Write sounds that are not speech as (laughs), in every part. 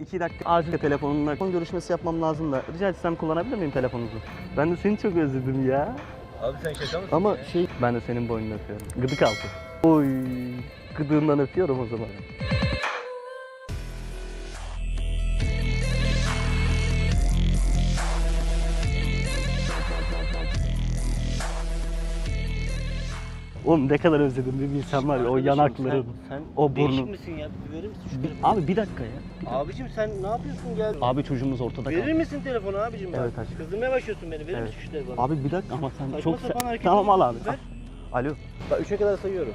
İki dakika acil telefonumla telefon görüşmesi yapmam lazım da rica etsem kullanabilir miyim telefonunuzu? Ben de seni çok özledim ya. Abi sen şaka mısın Ama ya? şey ben de senin boynunu öpüyorum. Gıdık altı. Oy gıdığından öpüyorum o zaman. Oğlum ne kadar özledim bir bilsen var ya o Arkadaşım, yanakların. Sen, sen o değişik burnun. misin ya? Bir verir misin şu Bir- telefonu? abi bir dakika ya. Abicim sen ne yapıyorsun gel. Abi çocuğumuz ortada Verir kaldı. misin telefonu abicim bak. Evet, aşkım. Kızdırmaya başlıyorsun beni. Verir Evet. misin şu telefonu? Abi bir dakika ama sen Saçma çok sapan hareket Tamam al abi. Ver. Alo. Bak 3'e kadar sayıyorum.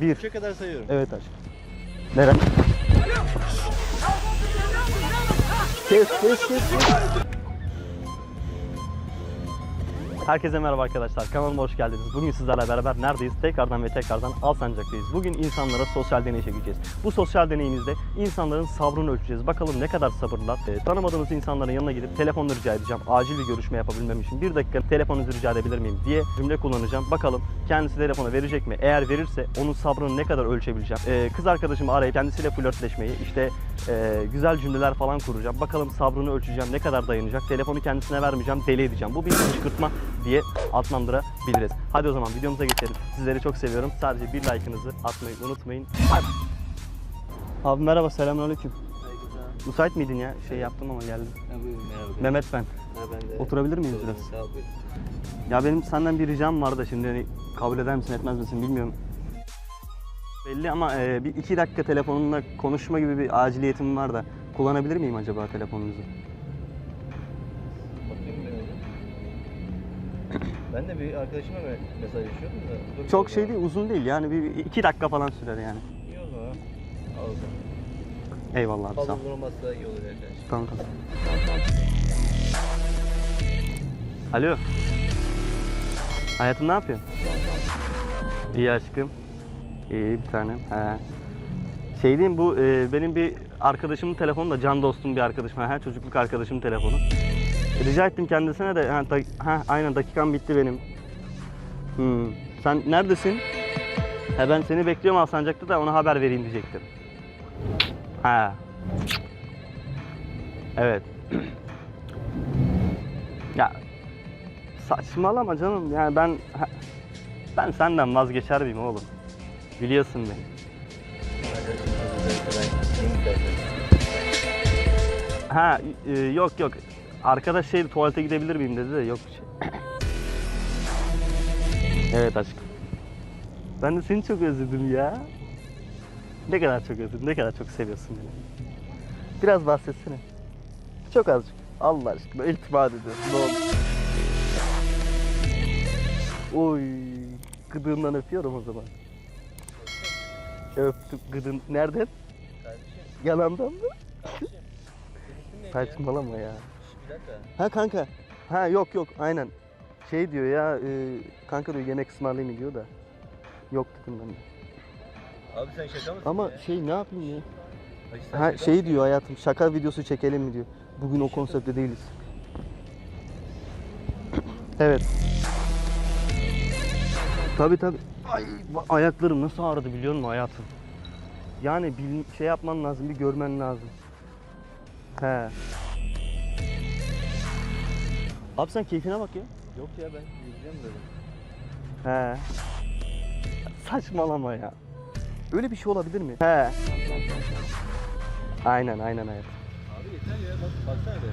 Bir. 3'e kadar sayıyorum. Evet aşkım. Neren? Kes kes kes. kes. Herkese merhaba arkadaşlar. Kanalıma hoş geldiniz. Bugün sizlerle beraber neredeyiz? Tekrardan ve tekrardan Alsancak'tayız. Bugün insanlara sosyal deney çekeceğiz. Bu sosyal deneyimizde insanların sabrını ölçeceğiz. Bakalım ne kadar sabırlar. Ee, tanımadığımız insanların yanına gidip telefonunu rica edeceğim. Acil bir görüşme yapabilmem için bir dakika telefonunuzu rica edebilir miyim diye cümle kullanacağım. Bakalım kendisi telefonu verecek mi? Eğer verirse onun sabrını ne kadar ölçebileceğim. Ee, kız arkadaşımı arayıp kendisiyle flörtleşmeyi, işte e, güzel cümleler falan kuracağım. Bakalım sabrını ölçeceğim, ne kadar dayanacak. Telefonu kendisine vermeyeceğim, deli edeceğim. Bu bir kışkırtma diye adlandırabiliriz. Hadi o zaman videomuza geçelim. Sizleri çok seviyorum. Sadece bir like'ınızı atmayı unutmayın. Hadi. Abi merhaba, selamünaleyküm. Müsait miydin ya? Şey yaptım ama geldim. Ha, buyurun merhaba. Mehmet ben. Ha, ben de. Oturabilir miyiz biraz? Sağ ol. Ya benim senden bir ricam var da şimdi hani kabul eder misin etmez misin bilmiyorum. Belli ama e, bir iki dakika telefonunla konuşma gibi bir aciliyetim var da kullanabilir miyim acaba telefonunuzu? Ben de bir arkadaşıma me- mesajlaşıyordum da. dur Çok bir şey dakika. değil, uzun değil yani bir iki dakika falan sürer yani. İyi o zaman. Al o zaman. Eyvallah abi sağ ol. Fazla olmazsa iyi olur arkadaşlar. Tamam tamam. Alo. Hayatım ne yapıyorsun? İyi aşkım. İyi bir tanem. He. Şey diyeyim bu e, benim bir arkadaşımın telefonu da can dostum bir arkadaşım. Ha, çocukluk arkadaşımın telefonu. Rica ettim kendisine de ha, ha, aynen dakikam bitti benim. Hmm. Sen neredesin? Ha, ben seni bekliyorum Alsancak'ta da ona haber vereyim diyecektim. Ha. Evet. (clears throat) ya saçmalama canım. Yani ben ben senden vazgeçer miyim oğlum? Biliyorsun beni. Ha e, yok yok. Arkadaş şey tuvalete gidebilir miyim dedi de yok bir şey. (coughs) evet aşkım. Ben de seni çok özledim ya. Ne kadar çok özledim, ne kadar çok seviyorsun beni. Biraz bahsetsene. Çok azıcık. Allah aşkına iltifat ediyorum. Ne olur. Oy, gıdığından öpüyorum o zaman. Öptüm gıdın. Nereden? Kardeşim. Yanamdan mı? Saçmalama ya. Ha kanka. Ha yok yok aynen. Şey diyor ya e, kanka diyor yemek ısmarlayayım mı diyor da. Yok dedim ben de. Abi sen şaka mısın Ama ya? şey ne yapayım ya? Hacı sen Ha şaka şey mısın diyor ya? hayatım şaka videosu çekelim mi diyor. Bugün o konseptte değiliz. Evet. Tabi tabi. Ay ba- ayaklarım nasıl ağrıdı biliyor musun hayatım? Yani bil, şey yapman lazım bir görmen lazım. He. Abi sen keyfine bak ya. Yok ya ben gideceğim dedim. He. Saçmalama ya. Öyle bir şey olabilir mi? He. Aynen aynen hayatım. Abi yeter ya bak baksana be.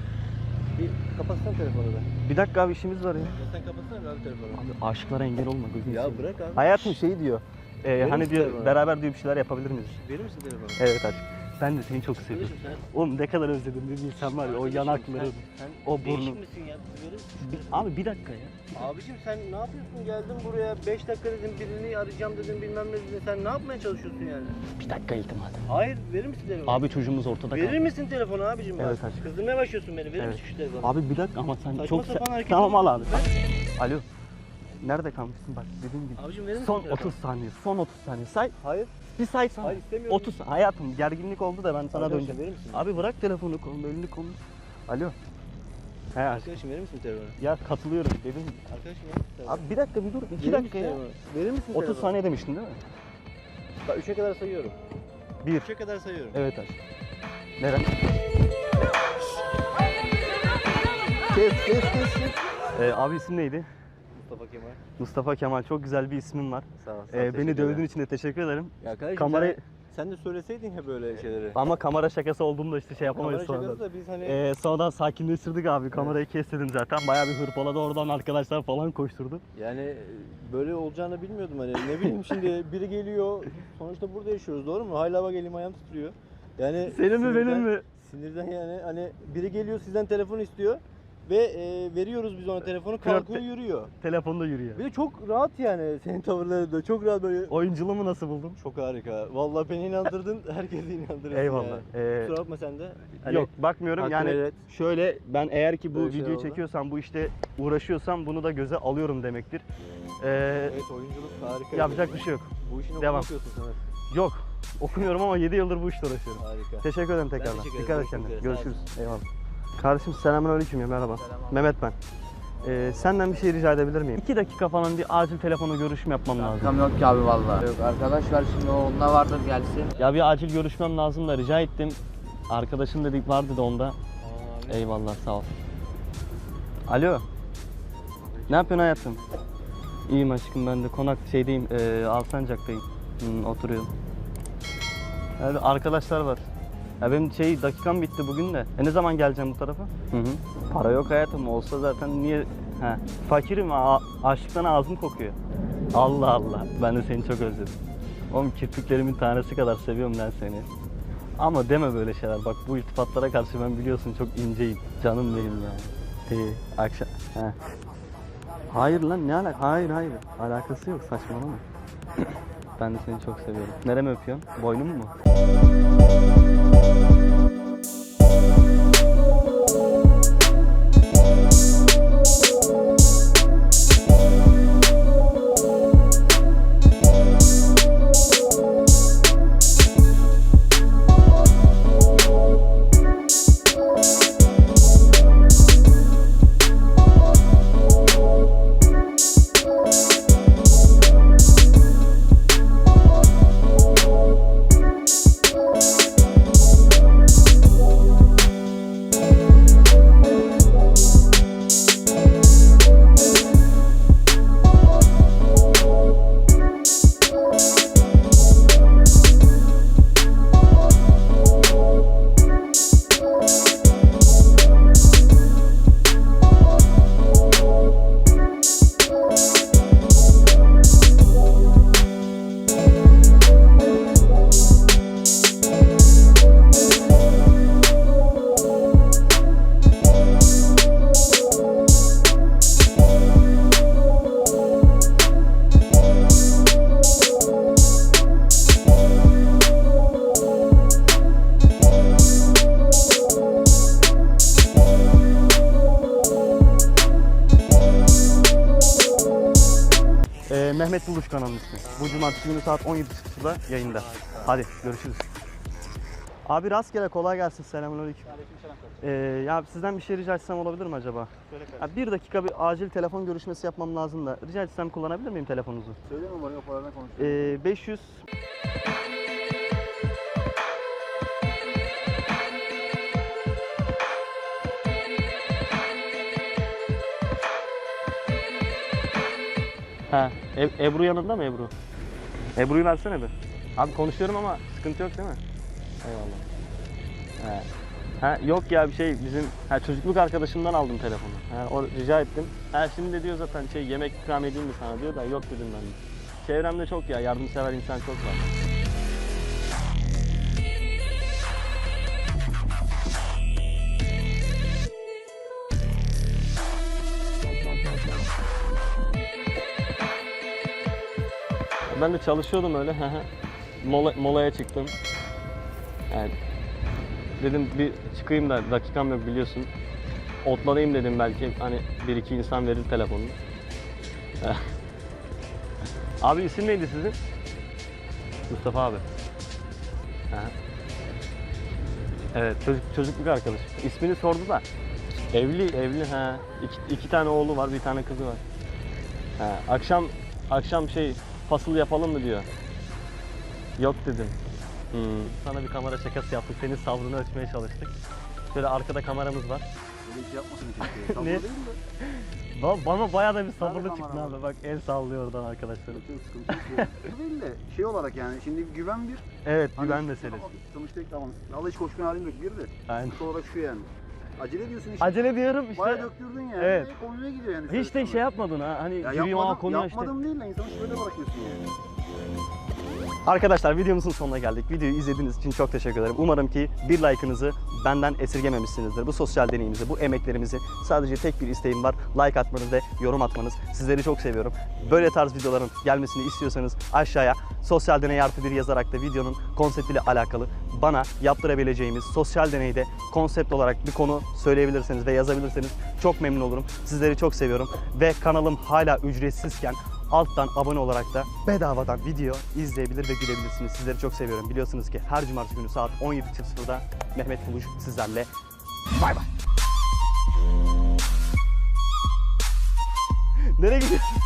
Bir kapatsana telefonu be. Bir dakika abi işimiz var ya. Ya sen kapatsana be abi telefonu. Abi aşıklara engel olma gözünü Ya seveyim. bırak abi. Hayatım şey diyor. e, Verir hani diyor telefonu? beraber diyor bir şeyler yapabilir miyiz? Verir misin telefonu? Evet aşkım. Ben de seni çok seviyorum. Sen Oğlum ne kadar özledim bir bilsen var ya o Arkadaşım, yanakların. Sen, sen o değişik burnun. misin ya? Verir misin? Bir- abi bir dakika ya. Abicim sen ne yapıyorsun? Geldin buraya 5 dakika dedim birini arayacağım dedim bilmem ne dedin. Sen ne yapmaya çalışıyorsun yani? Bir dakika iltimat. Hayır verir misin telefonu? Abi çocuğumuz ortada Verir kaldı. misin telefonu abicim? bak? Evet, aşkım. Kızdırmaya başlıyorsun beni. Verir Evet. misin şu telefonu? Abi bir dakika ama sen Saçma çok sapan hareket Tamam al abi. Alo. Nerede kalmışsın bak dediğim gibi. Abicim verir Son bir kere 30 saniye. Son 30 saniye. Say. Hayır. Bir say sana. Hayır, istemiyorum. 30 hayatım gerginlik oldu da ben sana Arkadaşım, döneceğim. verir misin? Abi bırak telefonu kolunu elini kolunu. Alo. He aşkım. Arkadaşım verir misin telefonu? Ya katılıyorum dedim. Arkadaşım verir misin telefonu? Abi bir dakika bir dur. 2 dakika ya. Verir misin 30 saniye demiştin değil mi? Bak 3'e kadar sayıyorum. 1. 3'e kadar sayıyorum. Evet aşkım. Neren? Kes kes kes. kes. Ee, abi isim neydi? Mustafa Kemal. Mustafa Kemal. Çok güzel bir ismin var. Sağ ol. Ee, beni dövdüğün için de teşekkür ederim. Ya kardeşim Kamerayı- sen, sen de söyleseydin ya böyle şeyleri. Ama kamera şakası olduğunda işte şey yapamayız Kamera şakası da biz hani Ee, sonradan sakinleştirdik abi. Kamerayı kes dedim zaten. Bayağı bir hırpaladı oradan arkadaşlar falan koşturdu. yani e, böyle olacağını bilmiyordum hani. Ne bileyim şimdi (laughs) biri geliyor. Sonuçta burada yaşıyoruz doğru mu? Hala bak elim ayağım titriyor. Yani Senin mi benim mi? Sinirden yani hani biri geliyor sizden telefon istiyor ve e, veriyoruz biz ona telefonu kalkıyor Flörtte- yürüyor. Telefonda yürüyor. Bir de çok rahat yani senin tavırların da çok rahat böyle. Oyunculuğumu nasıl buldun? Çok harika. Vallahi beni inandırdın, (laughs) herkesi inandırıyorsun Eyvallah. yani. Ee, Kusura bakma sen de. Hani Yok bakmıyorum hakkını yani helal et. şöyle ben eğer ki bu Böyle şey videoyu oldu. çekiyorsam bu işte uğraşıyorsam bunu da göze alıyorum demektir. Ee, Evet oyunculuk harika. yapacak bir şey yok. Bu işin Devam. Devam. okuyorsun evet. Yok okumuyorum ama 7 yıldır bu işte uğraşıyorum. Harika. Teşekkür ederim tekrardan. teşekkür ederim. Dikkat et Görüşmek kendine. üzere. Görüşürüz. Eyvallah. Kardeşim selamünaleyküm ya merhaba. Mehmet ben. Ee, senden bir şey rica edebilir miyim? 2 dakika falan bir acil telefonla görüşme yapmam lazım. Kankam yok ki abi vallahi. Yok arkadaş var şimdi o onda vardır gelsin. Ya bir acil görüşmem lazım da rica ettim. Arkadaşım dedik vardı da onda. Eyvallah sağ ol. Alo. Ne yapıyorsun hayatım? İyiyim aşkım ben de konak şeydeyim, e, Alsancak'tayım. Hı, oturuyorum. Yani arkadaşlar var. Ya benim şey dakikam bitti bugün de. E ne zaman geleceğim bu tarafa? Hı hı. Para yok hayatım olsa zaten niye? He. Fakirim a- açlıktan ağzım kokuyor. Allah Allah. Ben de seni çok özledim. Oğlum kirpiklerimin tanesi kadar seviyorum ben seni. Ama deme böyle şeyler. Bak bu iltifatlara karşı ben biliyorsun çok inceyim. Canım benim yani. İyi. Akşam. He. Hayır lan ne alaka? Hayır hayır. Alakası yok saçmalama. Ben de seni çok seviyorum. Neremi öpüyorsun? Boynumu mu? Mehmet Buluş kanalının ismi. Bu cumartesi günü saat 17.00'da yayında. Hadi görüşürüz. Abi rastgele kolay gelsin. Selamünaleyküm. Ee, ya sizden bir şey rica etsem olabilir mi acaba? Ya bir dakika bir acil telefon görüşmesi yapmam lazım da. Rica etsem kullanabilir miyim telefonunuzu? Söyle numarayı hoparlörden konuşuyorum. Ee, 500 Ha, E- Ebru yanında mı Ebru? Ebru'yu versene bir. Abi konuşuyorum ama sıkıntı yok değil mi? Eyvallah. He. Ha, yok ya bir şey bizim ha, çocukluk arkadaşımdan aldım telefonu. Ha, o rica ettim. Ha, şimdi de diyor zaten şey yemek ikram edeyim mi sana diyor da yok dedim ben de. Çevremde çok ya yardımsever insan çok var. Ben de çalışıyordum öyle. Mola, molaya çıktım. Yani dedim bir çıkayım da dakikam yok biliyorsun. Otlanayım dedim belki hani bir iki insan verir telefonunu. (laughs) abi isim neydi sizin? Mustafa abi. Evet çocuk, çocukluk arkadaşım. İsmini sordu da. Evli, evli ha. İki, iki tane oğlu var, bir tane kızı var. Ha, akşam akşam şey fasıl yapalım mı diyor. Yok dedim. Hmm. Sana bir kamera şakası yaptık. Senin sabrını ölçmeye çalıştık. Şöyle arkada kameramız var. Öyle şey yapmasın keşke. (laughs) Sabır Ne? değil de. Ba- bana bayağı da bir sabırlı çıktın abi. Bak el sallıyor oradan arkadaşlar. Sıkıntı yok, sıkıntı yok. Bu değil de şey olarak yani şimdi güven bir. Evet Hani güven meselesi. tamam, Sonuçta tamam. Allah hiç koşmaya halim yok bir de. Aynen. Sonuç olarak şu yani. Acele ediyorsun işte. Acele diyorum Bayağı işte. döktürdün yani. Evet. Konuya gidiyor yani. Hiç de şey yapmadın ha. Hani Ya yürüyüm yapmadım, konuya işte. yapmadım değil de insanı şüphede bırakıyorsun yani. Arkadaşlar videomuzun sonuna geldik. Videoyu izlediğiniz için çok teşekkür ederim. Umarım ki bir like'ınızı benden esirgememişsinizdir. Bu sosyal deneyimizi, bu emeklerimizi sadece tek bir isteğim var. Like atmanız ve yorum atmanız. Sizleri çok seviyorum. Böyle tarz videoların gelmesini istiyorsanız aşağıya sosyal deney artı bir yazarak da videonun konseptiyle alakalı bana yaptırabileceğimiz sosyal deneyde konsept olarak bir konu söyleyebilirseniz ve yazabilirseniz çok memnun olurum. Sizleri çok seviyorum ve kanalım hala ücretsizken alttan abone olarak da bedavadan video izleyebilir ve gülebilirsiniz. Sizleri çok seviyorum. Biliyorsunuz ki her cumartesi günü saat 17.00'da Mehmet Buluş sizlerle. Bay bay. Nereye gidiyorsun?